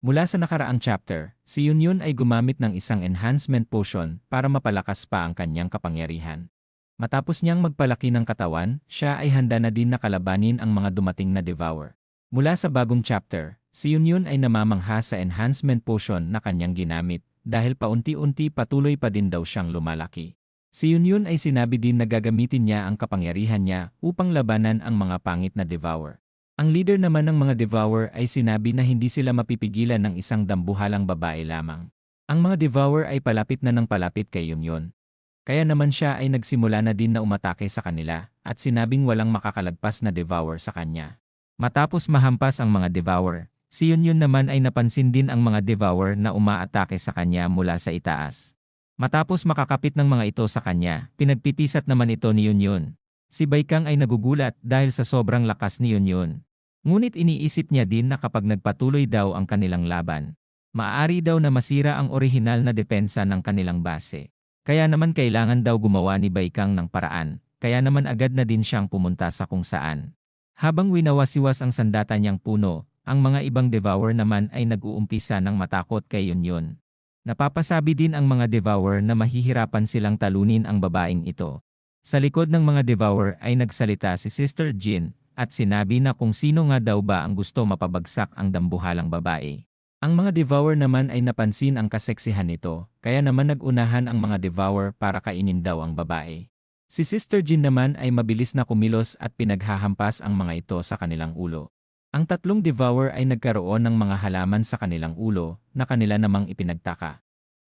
Mula sa nakaraang chapter, si Yunyun ay gumamit ng isang enhancement potion para mapalakas pa ang kanyang kapangyarihan. Matapos niyang magpalaki ng katawan, siya ay handa na din nakalabanin ang mga dumating na devour. Mula sa bagong chapter, si Yunyun ay namamangha sa enhancement potion na kanyang ginamit dahil paunti-unti patuloy pa din daw siyang lumalaki. Si Yunyun ay sinabi din na gagamitin niya ang kapangyarihan niya upang labanan ang mga pangit na devour. Ang leader naman ng mga devour ay sinabi na hindi sila mapipigilan ng isang dambuhalang babae lamang. Ang mga devour ay palapit na ng palapit kay Yunyon. Kaya naman siya ay nagsimula na din na umatake sa kanila at sinabing walang makakalagpas na devour sa kanya. Matapos mahampas ang mga devour, si Yunyon naman ay napansin din ang mga devour na umaatake sa kanya mula sa itaas. Matapos makakapit ng mga ito sa kanya, pinagpipisat naman ito ni Yunyon. Si Baikang ay nagugulat dahil sa sobrang lakas ni Yunyon. Ngunit iniisip niya din na kapag nagpatuloy daw ang kanilang laban, maaari daw na masira ang orihinal na depensa ng kanilang base. Kaya naman kailangan daw gumawa ni Baikang ng paraan, kaya naman agad na din siyang pumunta sa kung saan. Habang winawasiwas ang sandata niyang puno, ang mga ibang devour naman ay nag-uumpisa ng matakot kay Yunyon. Napapasabi din ang mga devour na mahihirapan silang talunin ang babaeng ito. Sa likod ng mga devour ay nagsalita si Sister Jin, at sinabi na kung sino nga daw ba ang gusto mapabagsak ang dambuhalang babae. Ang mga devour naman ay napansin ang kaseksihan nito, kaya naman nagunahan ang mga devour para kainin daw ang babae. Si Sister Jean naman ay mabilis na kumilos at pinaghahampas ang mga ito sa kanilang ulo. Ang tatlong devour ay nagkaroon ng mga halaman sa kanilang ulo na kanila namang ipinagtaka.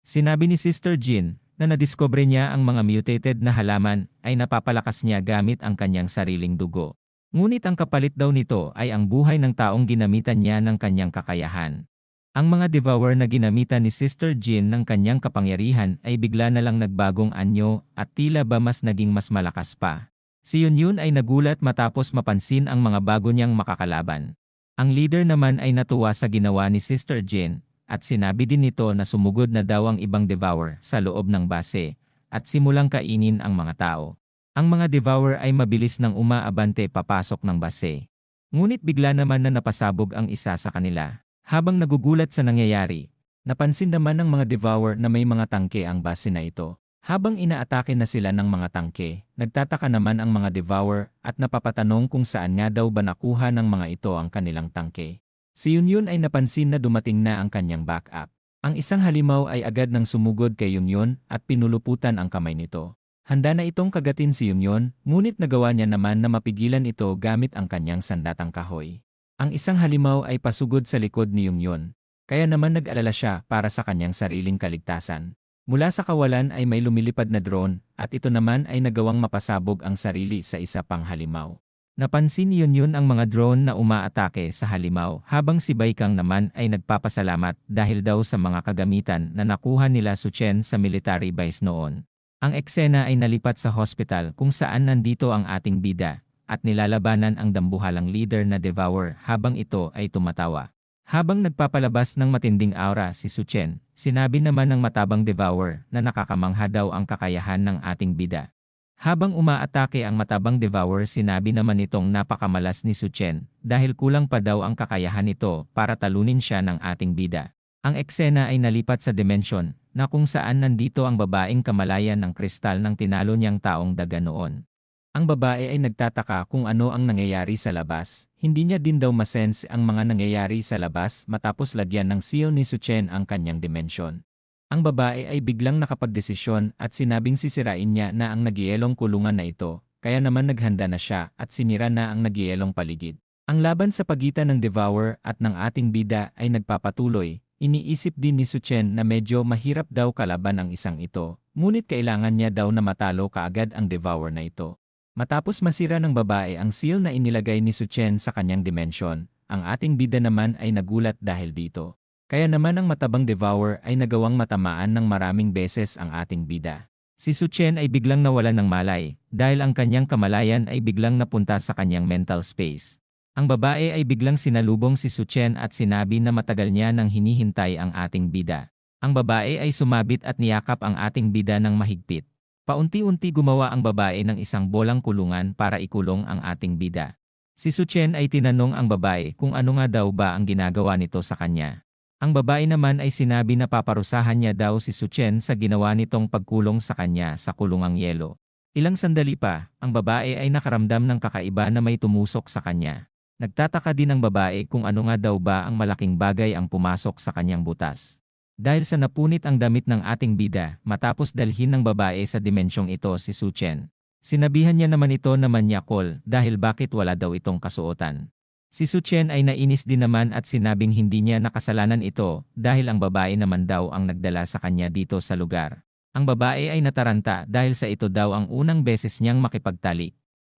Sinabi ni Sister Jean na nadiskobre niya ang mga mutated na halaman ay napapalakas niya gamit ang kanyang sariling dugo. Ngunit ang kapalit daw nito ay ang buhay ng taong ginamitan niya ng kanyang kakayahan. Ang mga devour na ginamitan ni Sister Jean ng kanyang kapangyarihan ay bigla na lang nagbagong anyo at tila ba mas naging mas malakas pa. Si Yunyun ay nagulat matapos mapansin ang mga bago niyang makakalaban. Ang leader naman ay natuwa sa ginawa ni Sister Jean at sinabi din nito na sumugod na daw ang ibang devour sa loob ng base at simulang kainin ang mga tao. Ang mga devour ay mabilis nang umaabante papasok ng base. Ngunit bigla naman na napasabog ang isa sa kanila. Habang nagugulat sa nangyayari, napansin naman ng mga devour na may mga tangke ang base na ito. Habang inaatake na sila ng mga tangke, nagtataka naman ang mga devour at napapatanong kung saan nga daw ba nakuha ng mga ito ang kanilang tangke. Si Yunyun ay napansin na dumating na ang kanyang backup. Ang isang halimaw ay agad nang sumugod kay Yunyun at pinuluputan ang kamay nito. Handa na itong kagatin si Yumyon, ngunit nagawa niya naman na mapigilan ito gamit ang kanyang sandatang kahoy. Ang isang halimaw ay pasugod sa likod ni Yumyon, kaya naman nag-alala siya para sa kanyang sariling kaligtasan. Mula sa kawalan ay may lumilipad na drone at ito naman ay nagawang mapasabog ang sarili sa isa pang halimaw. Napansin ni Yun ang mga drone na umaatake sa halimaw habang si Baikang naman ay nagpapasalamat dahil daw sa mga kagamitan na nakuha nila Suchen sa military base noon. Ang eksena ay nalipat sa hospital kung saan nandito ang ating bida at nilalabanan ang dambuhalang leader na Devour habang ito ay tumatawa. Habang nagpapalabas ng matinding aura si Suchen, sinabi naman ng matabang Devour na nakakamangha daw ang kakayahan ng ating bida. Habang umaatake ang matabang Devour sinabi naman nitong napakamalas ni Suchen dahil kulang pa daw ang kakayahan nito para talunin siya ng ating bida. Ang eksena ay nalipat sa dimensyon na kung saan nandito ang babaeng kamalayan ng kristal ng tinalo niyang taong daga noon. Ang babae ay nagtataka kung ano ang nangyayari sa labas. Hindi niya din daw masense ang mga nangyayari sa labas matapos lagyan ng seal ni Suchen ang kanyang dimensyon. Ang babae ay biglang nakapagdesisyon at sinabing sisirain niya na ang nagyelong kulungan na ito, kaya naman naghanda na siya at sinira na ang nagyelong paligid. Ang laban sa pagitan ng Devour at ng ating bida ay nagpapatuloy, Iniisip din ni Suchen na medyo mahirap daw kalaban ang isang ito, ngunit kailangan niya daw na matalo kaagad ang Devour na ito. Matapos masira ng babae ang seal na inilagay ni Suchen sa kanyang dimensyon, ang ating bida naman ay nagulat dahil dito. Kaya naman ang matabang Devour ay nagawang matamaan ng maraming beses ang ating bida. Si Suchen ay biglang nawalan ng malay, dahil ang kanyang kamalayan ay biglang napunta sa kanyang mental space. Ang babae ay biglang sinalubong si Suchen at sinabi na matagal niya nang hinihintay ang ating bida. Ang babae ay sumabit at niyakap ang ating bida ng mahigpit. Paunti-unti gumawa ang babae ng isang bolang kulungan para ikulong ang ating bida. Si Suchen ay tinanong ang babae kung ano nga daw ba ang ginagawa nito sa kanya. Ang babae naman ay sinabi na paparusahan niya daw si Suchen sa ginawa nitong pagkulong sa kanya sa kulungang yelo. Ilang sandali pa, ang babae ay nakaramdam ng kakaiba na may tumusok sa kanya. Nagtataka din ang babae kung ano nga daw ba ang malaking bagay ang pumasok sa kanyang butas. Dahil sa napunit ang damit ng ating bida matapos dalhin ng babae sa dimensyong ito si Suchen. Sinabihan niya naman ito na manyakol dahil bakit wala daw itong kasuotan. Si Suchen ay nainis din naman at sinabing hindi niya nakasalanan ito dahil ang babae naman daw ang nagdala sa kanya dito sa lugar. Ang babae ay nataranta dahil sa ito daw ang unang beses niyang makipagtalik.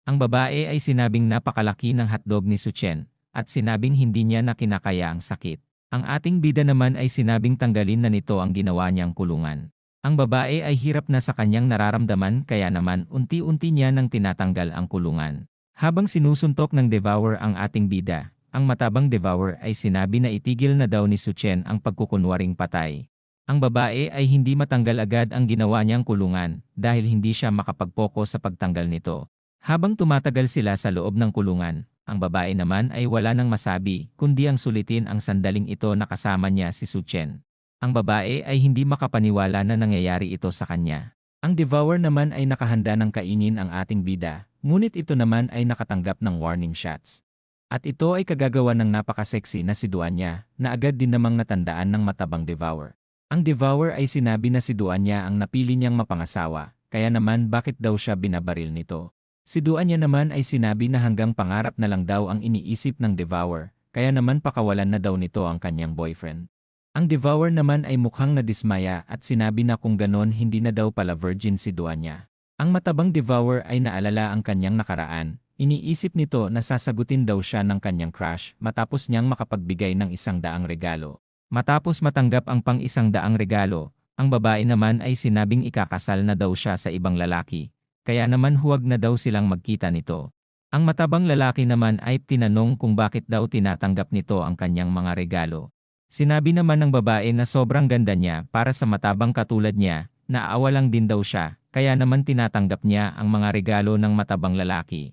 Ang babae ay sinabing napakalaki ng hotdog ni Suchen at sinabing hindi niya na kinakaya ang sakit. Ang ating bida naman ay sinabing tanggalin na nito ang ginawa niyang kulungan. Ang babae ay hirap na sa kanyang nararamdaman kaya naman unti-unti niya nang tinatanggal ang kulungan. Habang sinusuntok ng Devour ang ating bida, ang matabang Devour ay sinabi na itigil na daw ni Suchen ang pagkukunwaring patay. Ang babae ay hindi matanggal agad ang ginawa niyang kulungan dahil hindi siya makapagpoko sa pagtanggal nito. Habang tumatagal sila sa loob ng kulungan, ang babae naman ay wala nang masabi kundi ang sulitin ang sandaling ito na kasama niya si Suchen. Ang babae ay hindi makapaniwala na nangyayari ito sa kanya. Ang Devour naman ay nakahanda ng kainin ang ating bida, ngunit ito naman ay nakatanggap ng warning shots. At ito ay kagagawa ng napakaseksi na si Duanya, na agad din namang natandaan ng matabang Devour. Ang Devour ay sinabi na si Duanya ang napili niyang mapangasawa, kaya naman bakit daw siya binabaril nito. Si Duanya naman ay sinabi na hanggang pangarap na lang daw ang iniisip ng Devour, kaya naman pakawalan na daw nito ang kanyang boyfriend. Ang Devour naman ay mukhang nadismaya at sinabi na kung ganon hindi na daw pala virgin si Duanya. Ang matabang Devour ay naalala ang kanyang nakaraan. Iniisip nito na sasagutin daw siya ng kanyang crush matapos niyang makapagbigay ng isang daang regalo. Matapos matanggap ang pang isang daang regalo, ang babae naman ay sinabing ikakasal na daw siya sa ibang lalaki. Kaya naman huwag na daw silang magkita nito. Ang matabang lalaki naman ay tinanong kung bakit daw tinatanggap nito ang kanyang mga regalo. Sinabi naman ng babae na sobrang ganda niya para sa matabang katulad niya, naawa lang din daw siya, kaya naman tinatanggap niya ang mga regalo ng matabang lalaki.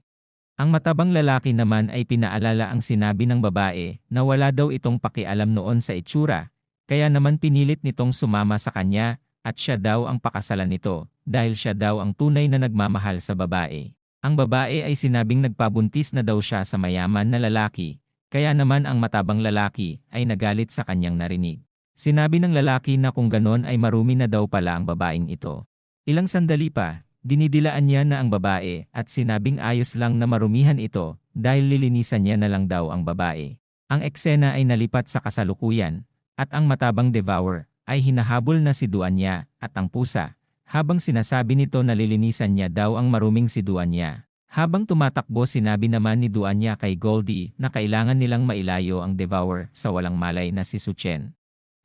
Ang matabang lalaki naman ay pinaalala ang sinabi ng babae na wala daw itong pakialam noon sa itsura, kaya naman pinilit nitong sumama sa kanya at siya daw ang pakasalan nito dahil siya daw ang tunay na nagmamahal sa babae. Ang babae ay sinabing nagpabuntis na daw siya sa mayaman na lalaki kaya naman ang matabang lalaki ay nagalit sa kanyang narinig. Sinabi ng lalaki na kung ganon ay marumi na daw pala ang babaeng ito. Ilang sandali pa, dinidilaan niya na ang babae at sinabing ayos lang na marumihan ito dahil lilinisan niya na lang daw ang babae. Ang eksena ay nalipat sa kasalukuyan at ang matabang devour ay hinahabol na si Duanya at ang pusa habang sinasabi nito na lilinisan niya daw ang maruming si Duanya. Habang tumatakbo sinabi naman ni Duanya kay Goldie na kailangan nilang mailayo ang Devour sa walang malay na si Suchen.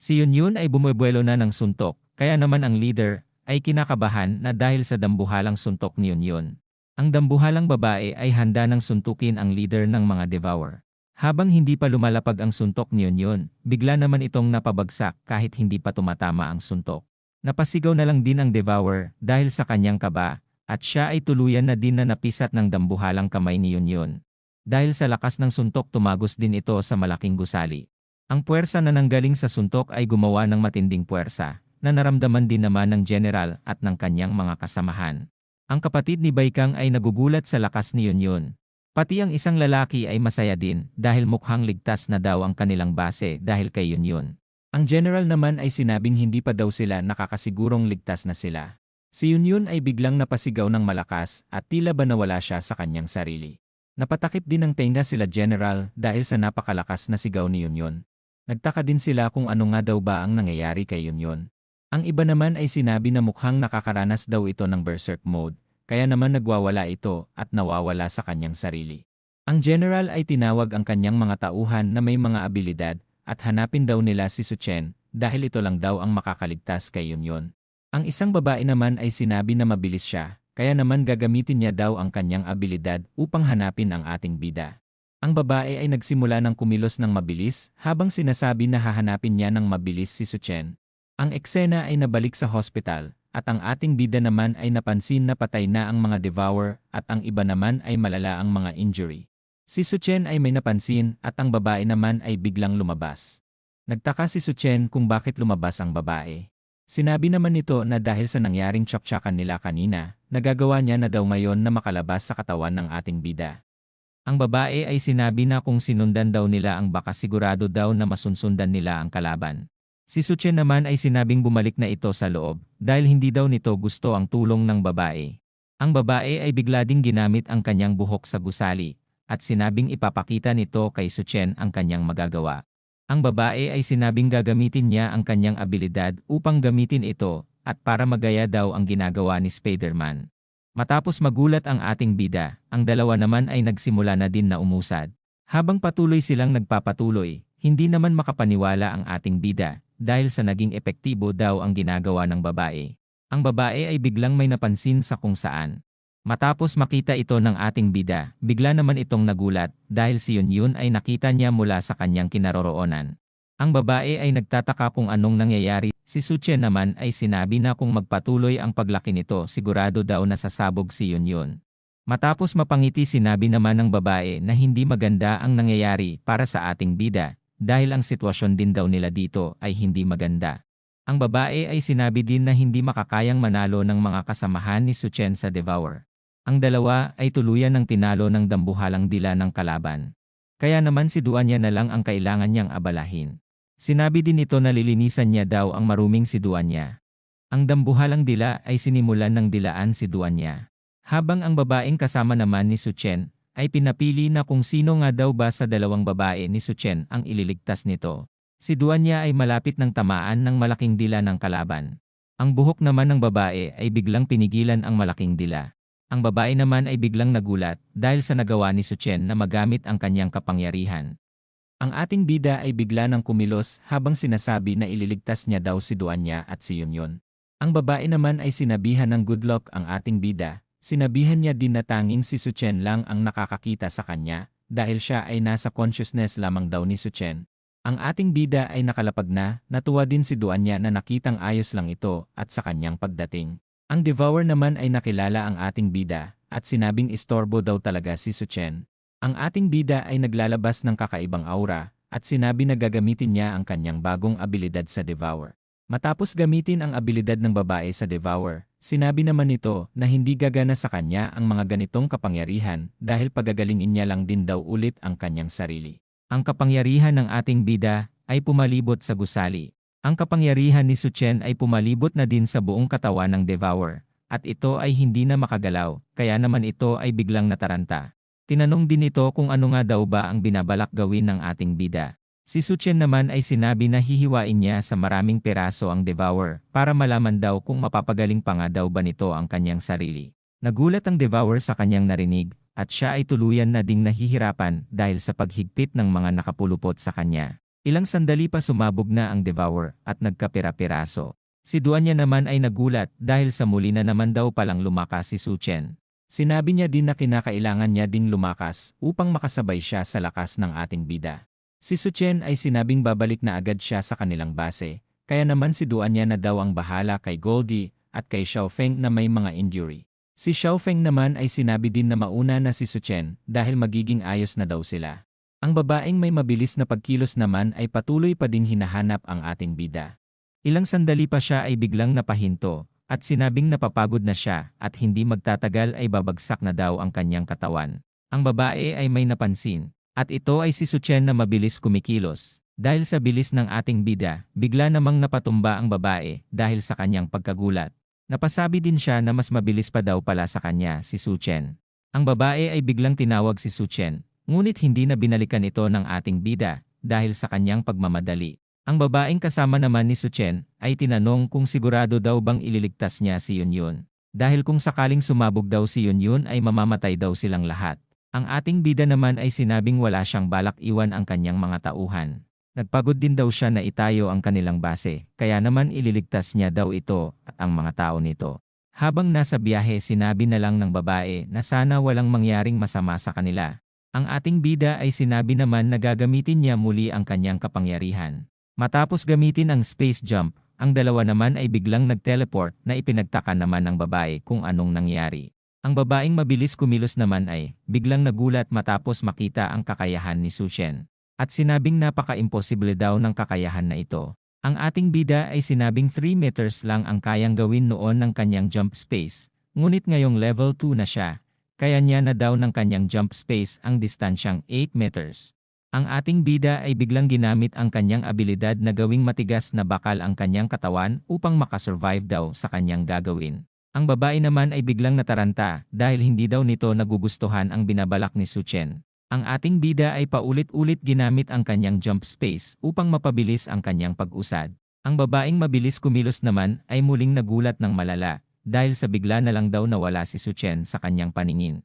Si Yunyun ay bumubuelo na ng suntok, kaya naman ang leader ay kinakabahan na dahil sa dambuhalang suntok ni Yunyun. Ang dambuhalang babae ay handa ng suntukin ang leader ng mga Devour. Habang hindi pa lumalapag ang suntok ni Yunyun, bigla naman itong napabagsak kahit hindi pa tumatama ang suntok. Napasigaw na lang din ang Devour dahil sa kanyang kaba at siya ay tuluyan na din na napisat ng dambuhalang kamay ni Yunyon. Dahil sa lakas ng suntok tumagos din ito sa malaking gusali. Ang puwersa na nanggaling sa suntok ay gumawa ng matinding puwersa, na naramdaman din naman ng general at ng kanyang mga kasamahan. Ang kapatid ni Baikang ay nagugulat sa lakas ni Yunyon. Pati ang isang lalaki ay masaya din dahil mukhang ligtas na daw ang kanilang base dahil kay Yunyon. Ang general naman ay sinabing hindi pa daw sila nakakasigurong ligtas na sila. Si Yunyun ay biglang napasigaw ng malakas at tila ba nawala siya sa kanyang sarili. Napatakip din ng tenga sila General dahil sa napakalakas na sigaw ni Yunyun. Nagtaka din sila kung ano nga daw ba ang nangyayari kay Yunyun. Ang iba naman ay sinabi na mukhang nakakaranas daw ito ng berserk mode, kaya naman nagwawala ito at nawawala sa kanyang sarili. Ang general ay tinawag ang kanyang mga tauhan na may mga abilidad at hanapin daw nila si Suchen dahil ito lang daw ang makakaligtas kay Yunyun. Ang isang babae naman ay sinabi na mabilis siya, kaya naman gagamitin niya daw ang kanyang abilidad upang hanapin ang ating bida. Ang babae ay nagsimula ng kumilos ng mabilis habang sinasabi na hahanapin niya ng mabilis si Suchen. Ang eksena ay nabalik sa hospital at ang ating bida naman ay napansin na patay na ang mga devour at ang iba naman ay malala ang mga injury. Si Suchen ay may napansin at ang babae naman ay biglang lumabas. Nagtaka si Suchen kung bakit lumabas ang babae. Sinabi naman nito na dahil sa nangyaring tsaktsakan nila kanina, nagagawa niya na daw ngayon na makalabas sa katawan ng ating bida. Ang babae ay sinabi na kung sinundan daw nila ang baka sigurado daw na masunsundan nila ang kalaban. Si Suchen naman ay sinabing bumalik na ito sa loob dahil hindi daw nito gusto ang tulong ng babae. Ang babae ay bigla ding ginamit ang kanyang buhok sa gusali at sinabing ipapakita nito kay Suchen ang kanyang magagawa. Ang babae ay sinabing gagamitin niya ang kanyang abilidad upang gamitin ito at para magaya daw ang ginagawa ni Spider-Man. Matapos magulat ang ating bida, ang dalawa naman ay nagsimula na din na umusad. Habang patuloy silang nagpapatuloy, hindi naman makapaniwala ang ating bida dahil sa naging epektibo daw ang ginagawa ng babae. Ang babae ay biglang may napansin sa kung saan. Matapos makita ito ng ating bida, bigla naman itong nagulat dahil si Yun Yun ay nakita niya mula sa kanyang kinaroroonan. Ang babae ay nagtataka kung anong nangyayari, si Suchen naman ay sinabi na kung magpatuloy ang paglaki nito sigurado daw na sasabog si Yun Yun. Matapos mapangiti sinabi naman ng babae na hindi maganda ang nangyayari para sa ating bida dahil ang sitwasyon din daw nila dito ay hindi maganda. Ang babae ay sinabi din na hindi makakayang manalo ng mga kasamahan ni Suchen sa Devour. Ang dalawa ay tuluyan ng tinalo ng dambuhalang dila ng kalaban. Kaya naman si Duanya na lang ang kailangan niyang abalahin. Sinabi din nito na lilinisan niya daw ang maruming si Duanya. Ang dambuhalang dila ay sinimulan ng dilaan si Duanya. Habang ang babaeng kasama naman ni Suchen ay pinapili na kung sino nga daw ba sa dalawang babae ni Suchen ang ililigtas nito. Si Duanya ay malapit ng tamaan ng malaking dila ng kalaban. Ang buhok naman ng babae ay biglang pinigilan ang malaking dila. Ang babae naman ay biglang nagulat dahil sa nagawa ni Suchen na magamit ang kanyang kapangyarihan. Ang ating bida ay bigla ng kumilos habang sinasabi na ililigtas niya daw si Duanya at si Yunyon. Ang babae naman ay sinabihan ng good luck ang ating bida Sinabihan niya din na tanging si Suchen lang ang nakakakita sa kanya, dahil siya ay nasa consciousness lamang daw ni Suchen. Ang ating bida ay nakalapag na, natuwa din si Duanya na nakitang ayos lang ito at sa kanyang pagdating. Ang Devour naman ay nakilala ang ating bida, at sinabing istorbo daw talaga si Suchen. Ang ating bida ay naglalabas ng kakaibang aura, at sinabi na gagamitin niya ang kanyang bagong abilidad sa Devour. Matapos gamitin ang abilidad ng babae sa Devour, sinabi naman nito na hindi gagana sa kanya ang mga ganitong kapangyarihan dahil pagagalingin niya lang din daw ulit ang kanyang sarili. Ang kapangyarihan ng ating bida ay pumalibot sa gusali. Ang kapangyarihan ni Suchen ay pumalibot na din sa buong katawan ng Devour, at ito ay hindi na makagalaw, kaya naman ito ay biglang nataranta. Tinanong din ito kung ano nga daw ba ang binabalak gawin ng ating bida. Si Suchen naman ay sinabi na hihiwain niya sa maraming peraso ang Devour para malaman daw kung mapapagaling pa nga daw ba nito ang kanyang sarili. Nagulat ang Devour sa kanyang narinig at siya ay tuluyan na ding nahihirapan dahil sa paghigpit ng mga nakapulupot sa kanya. Ilang sandali pa sumabog na ang Devour at nagkapira-piraso. Si Duanya naman ay nagulat dahil sa muli na naman daw palang lumakas si Suchen. Sinabi niya din na kinakailangan niya ding lumakas upang makasabay siya sa lakas ng ating bida. Si Suchen ay sinabing babalik na agad siya sa kanilang base, kaya naman si Duan niya na daw ang bahala kay Goldie at kay Xiaofeng na may mga injury. Si Xiaofeng naman ay sinabi din na mauna na si Suchen dahil magiging ayos na daw sila. Ang babaeng may mabilis na pagkilos naman ay patuloy pa ding hinahanap ang ating bida. Ilang sandali pa siya ay biglang napahinto at sinabing napapagod na siya at hindi magtatagal ay babagsak na daw ang kanyang katawan. Ang babae ay may napansin at ito ay si Suchen na mabilis kumikilos. Dahil sa bilis ng ating bida, bigla namang napatumba ang babae dahil sa kanyang pagkagulat. Napasabi din siya na mas mabilis pa daw pala sa kanya si Suchen. Ang babae ay biglang tinawag si Suchen, ngunit hindi na binalikan ito ng ating bida dahil sa kanyang pagmamadali. Ang babaeng kasama naman ni Suchen ay tinanong kung sigurado daw bang ililigtas niya si Yunyun. Dahil kung sakaling sumabog daw si Yunyun ay mamamatay daw silang lahat. Ang ating bida naman ay sinabing wala siyang balak iwan ang kanyang mga tauhan. Nagpagod din daw siya na itayo ang kanilang base, kaya naman ililigtas niya daw ito at ang mga tao nito. Habang nasa biyahe sinabi na lang ng babae na sana walang mangyaring masama sa kanila. Ang ating bida ay sinabi naman na gagamitin niya muli ang kanyang kapangyarihan. Matapos gamitin ang space jump, ang dalawa naman ay biglang nag-teleport na ipinagtaka naman ng babae kung anong nangyari. Ang babaeng mabilis kumilos naman ay biglang nagulat matapos makita ang kakayahan ni Sushen. At sinabing napaka-imposible daw ng kakayahan na ito. Ang ating bida ay sinabing 3 meters lang ang kayang gawin noon ng kanyang jump space, ngunit ngayong level 2 na siya, kaya niya na daw ng kanyang jump space ang distansyang 8 meters. Ang ating bida ay biglang ginamit ang kanyang abilidad na gawing matigas na bakal ang kanyang katawan upang makasurvive daw sa kanyang gagawin. Ang babae naman ay biglang nataranta dahil hindi daw nito nagugustuhan ang binabalak ni Suchen. Ang ating bida ay paulit-ulit ginamit ang kanyang jump space upang mapabilis ang kanyang pag-usad. Ang babaeng mabilis kumilos naman ay muling nagulat ng malala dahil sa bigla na lang daw nawala si Suchen sa kanyang paningin.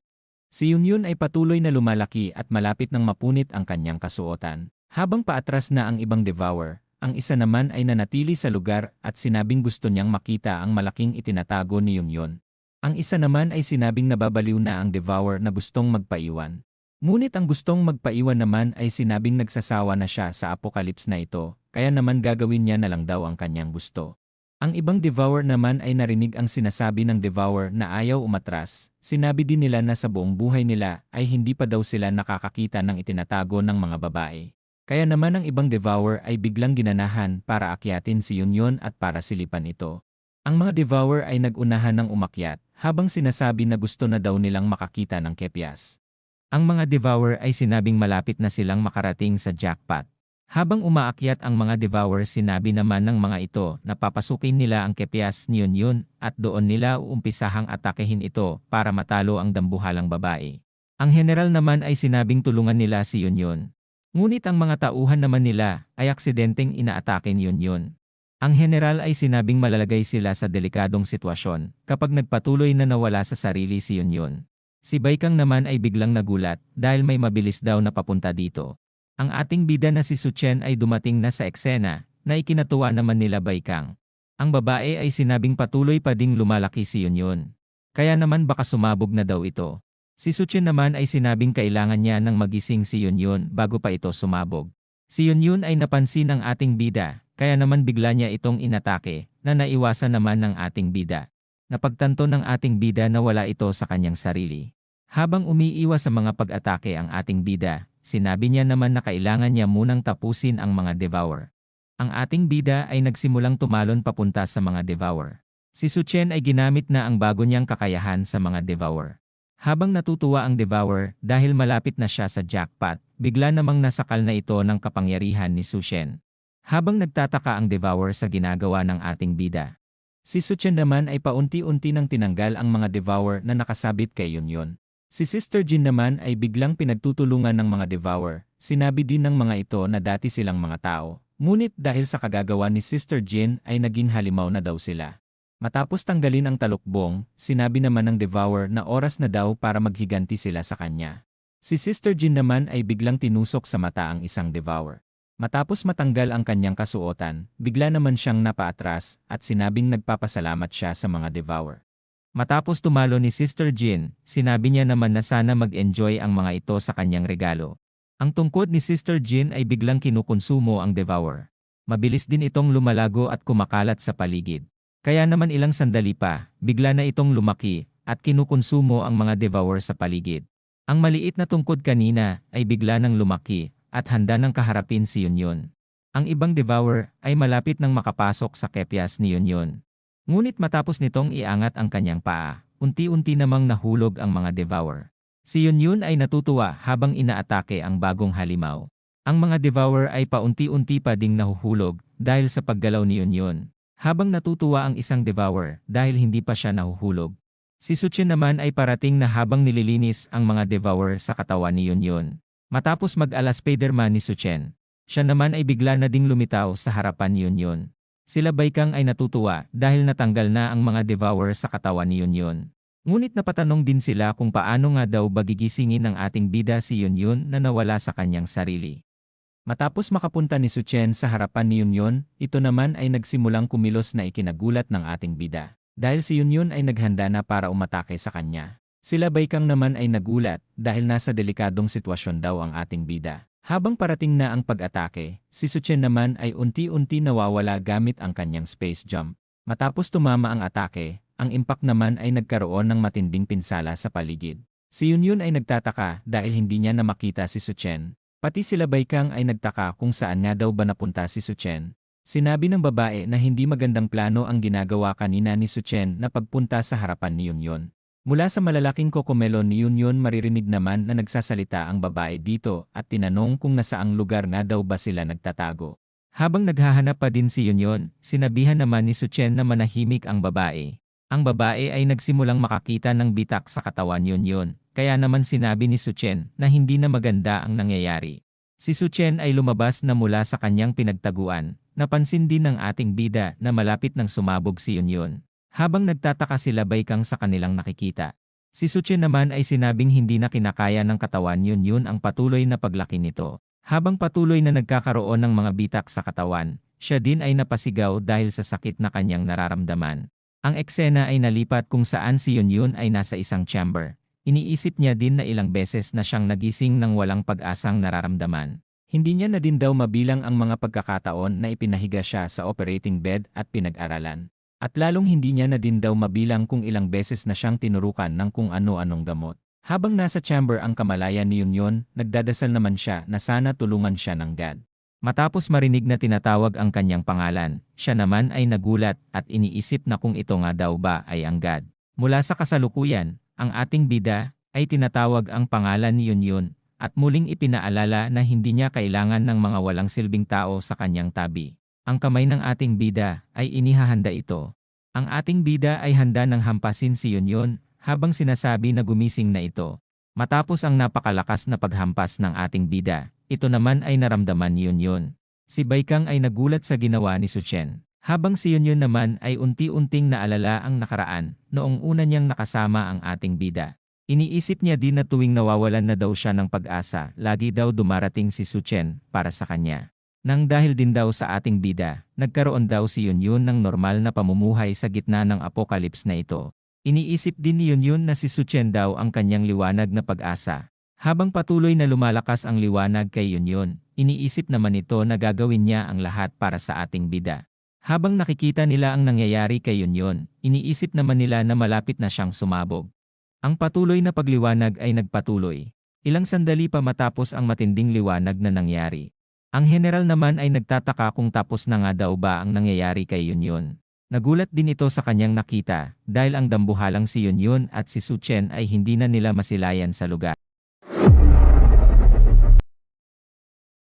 Si Yunyun ay patuloy na lumalaki at malapit ng mapunit ang kanyang kasuotan. Habang paatras na ang ibang devour, ang isa naman ay nanatili sa lugar at sinabing gusto niyang makita ang malaking itinatago ni Yunyun. Ang isa naman ay sinabing nababaliw na ang devour na gustong magpaiwan. Ngunit ang gustong magpaiwan naman ay sinabing nagsasawa na siya sa apocalypse na ito, kaya naman gagawin niya na lang daw ang kanyang gusto. Ang ibang devour naman ay narinig ang sinasabi ng devour na ayaw umatras. Sinabi din nila na sa buong buhay nila ay hindi pa daw sila nakakakita ng itinatago ng mga babae. Kaya naman ang ibang devour ay biglang ginanahan para akyatin si Yunyon at para silipan ito. Ang mga devour ay nagunahan ng umakyat habang sinasabi na gusto na daw nilang makakita ng kepyas. Ang mga devour ay sinabing malapit na silang makarating sa jackpot. Habang umaakyat ang mga devour sinabi naman ng mga ito na papasukin nila ang kepyas ni Yun at doon nila uumpisahang atakehin ito para matalo ang dambuhalang babae. Ang general naman ay sinabing tulungan nila si Yun Ngunit ang mga tauhan naman nila ay aksidenteng inaatake ni Yun Ang general ay sinabing malalagay sila sa delikadong sitwasyon kapag nagpatuloy na nawala sa sarili si Yun Si Baikang naman ay biglang nagulat dahil may mabilis daw na papunta dito. Ang ating bida na si Suchen ay dumating na sa eksena na ikinatuwa naman nila Baikang. Ang babae ay sinabing patuloy pa ding lumalaki si Yunyun. Kaya naman baka sumabog na daw ito. Si Suchen naman ay sinabing kailangan niya ng magising si Yunyun bago pa ito sumabog. Si Yunyun ay napansin ng ating bida, kaya naman bigla niya itong inatake na naiwasan naman ng ating bida. Napagtanto ng ating bida na wala ito sa kanyang sarili. Habang umiiwas sa mga pag-atake ang ating bida, sinabi niya naman na kailangan niya munang tapusin ang mga devour. Ang ating bida ay nagsimulang tumalon papunta sa mga devour. Si Suchen ay ginamit na ang bago niyang kakayahan sa mga devour. Habang natutuwa ang devour dahil malapit na siya sa jackpot, bigla namang nasakal na ito ng kapangyarihan ni Sushen. Habang nagtataka ang devour sa ginagawa ng ating bida, Si Suchen naman ay paunti-unti nang tinanggal ang mga devour na nakasabit kay Yunyon. Si Sister Jin naman ay biglang pinagtutulungan ng mga devour. Sinabi din ng mga ito na dati silang mga tao. Ngunit dahil sa kagagawa ni Sister Jin ay naging halimaw na daw sila. Matapos tanggalin ang talukbong, sinabi naman ng devour na oras na daw para maghiganti sila sa kanya. Si Sister Jin naman ay biglang tinusok sa mata ang isang devour. Matapos matanggal ang kanyang kasuotan, bigla naman siyang napaatras at sinabing nagpapasalamat siya sa mga devour. Matapos tumalo ni Sister Jin, sinabi niya naman na sana mag-enjoy ang mga ito sa kanyang regalo. Ang tungkod ni Sister Jin ay biglang kinukonsumo ang devour. Mabilis din itong lumalago at kumakalat sa paligid. Kaya naman ilang sandali pa, bigla na itong lumaki at kinukonsumo ang mga devour sa paligid. Ang maliit na tungkod kanina ay bigla nang lumaki at handa ng kaharapin si Yunyon. Ang ibang devour ay malapit nang makapasok sa kepyas ni Yunyon. Ngunit matapos nitong iangat ang kanyang paa, unti-unti namang nahulog ang mga devour. Si Yunyun ay natutuwa habang inaatake ang bagong halimaw. Ang mga devour ay paunti-unti pa ding nahuhulog dahil sa paggalaw ni Yunyun. Habang natutuwa ang isang devour dahil hindi pa siya nahuhulog. Si Suchin naman ay parating na habang nililinis ang mga devour sa katawan ni Yunyun. Matapos mag-ala Spiderman ni Suchen, siya naman ay bigla na ding lumitaw sa harapan ni Yunyon. Sila Baikang ay natutuwa dahil natanggal na ang mga devour sa katawan ni Yunyon. Ngunit napatanong din sila kung paano nga daw bagigisingin ng ating bida si Yunyon na nawala sa kanyang sarili. Matapos makapunta ni Suchen sa harapan ni Yunyon, ito naman ay nagsimulang kumilos na ikinagulat ng ating bida. Dahil si Yunyon ay naghanda na para umatake sa kanya. Sila Baykang naman ay nagulat dahil nasa delikadong sitwasyon daw ang ating bida. Habang parating na ang pag-atake, si Suchen naman ay unti-unti nawawala gamit ang kanyang space jump. Matapos tumama ang atake, ang impact naman ay nagkaroon ng matinding pinsala sa paligid. Si Yunyun ay nagtataka dahil hindi niya na makita si Suchen. Pati sila Baikang ay nagtaka kung saan nga daw ba napunta si Suchen. Sinabi ng babae na hindi magandang plano ang ginagawa kanina ni Suchen na pagpunta sa harapan ni Yunyon. Mula sa malalaking kokomelo ni Yunyon maririnig naman na nagsasalita ang babae dito at tinanong kung nasaang lugar nga daw ba sila nagtatago. Habang naghahanap pa din si Yunyon, sinabihan naman ni Suchen na manahimik ang babae. Ang babae ay nagsimulang makakita ng bitak sa katawan Yunyon, kaya naman sinabi ni Suchen na hindi na maganda ang nangyayari. Si Suchen ay lumabas na mula sa kanyang pinagtaguan, napansin din ng ating bida na malapit nang sumabog si Yunyon. Habang nagtataka sila Baikang sa kanilang nakikita. Si Suchen naman ay sinabing hindi na kinakaya ng katawan Yunyon ang patuloy na paglaki nito. Habang patuloy na nagkakaroon ng mga bitak sa katawan, siya din ay napasigaw dahil sa sakit na kanyang nararamdaman. Ang eksena ay nalipat kung saan si Yunyun ay nasa isang chamber. Iniisip niya din na ilang beses na siyang nagising ng walang pag-asang nararamdaman. Hindi niya na din daw mabilang ang mga pagkakataon na ipinahiga siya sa operating bed at pinag-aralan. At lalong hindi niya na din daw mabilang kung ilang beses na siyang tinurukan ng kung ano-anong gamot. Habang nasa chamber ang kamalayan ni Yunyon, nagdadasal naman siya na sana tulungan siya ng God. Matapos marinig na tinatawag ang kanyang pangalan, siya naman ay nagulat at iniisip na kung ito nga daw ba ay ang God. Mula sa kasalukuyan, ang ating bida ay tinatawag ang pangalan ni Yunyon at muling ipinaalala na hindi niya kailangan ng mga walang silbing tao sa kanyang tabi. Ang kamay ng ating bida ay inihahanda ito. Ang ating bida ay handa ng hampasin si Yunyon habang sinasabi na gumising na ito. Matapos ang napakalakas na paghampas ng ating bida, ito naman ay naramdaman ni Yunyon. Si Baikang ay nagulat sa ginawa ni Suchen. Habang si Yunyon naman ay unti-unting naalala ang nakaraan noong una niyang nakasama ang ating bida. Iniisip niya din na tuwing nawawalan na daw siya ng pag-asa, lagi daw dumarating si Suchen para sa kanya. Nang dahil din daw sa ating bida, nagkaroon daw si Yunyun ng normal na pamumuhay sa gitna ng apokalips na ito. Iniisip din ni Yunyun na si Suchen daw ang kanyang liwanag na pag-asa. Habang patuloy na lumalakas ang liwanag kay Yunyun, iniisip naman ito na gagawin niya ang lahat para sa ating bida. Habang nakikita nila ang nangyayari kay Yunyun, iniisip naman nila na malapit na siyang sumabog. Ang patuloy na pagliwanag ay nagpatuloy. Ilang sandali pa matapos ang matinding liwanag na nangyari. Ang general naman ay nagtataka kung tapos na nga daw ba ang nangyayari kay Yunyun. Nagulat din ito sa kanyang nakita dahil ang dambuhalang si Yunyun at si Suchen ay hindi na nila masilayan sa lugar.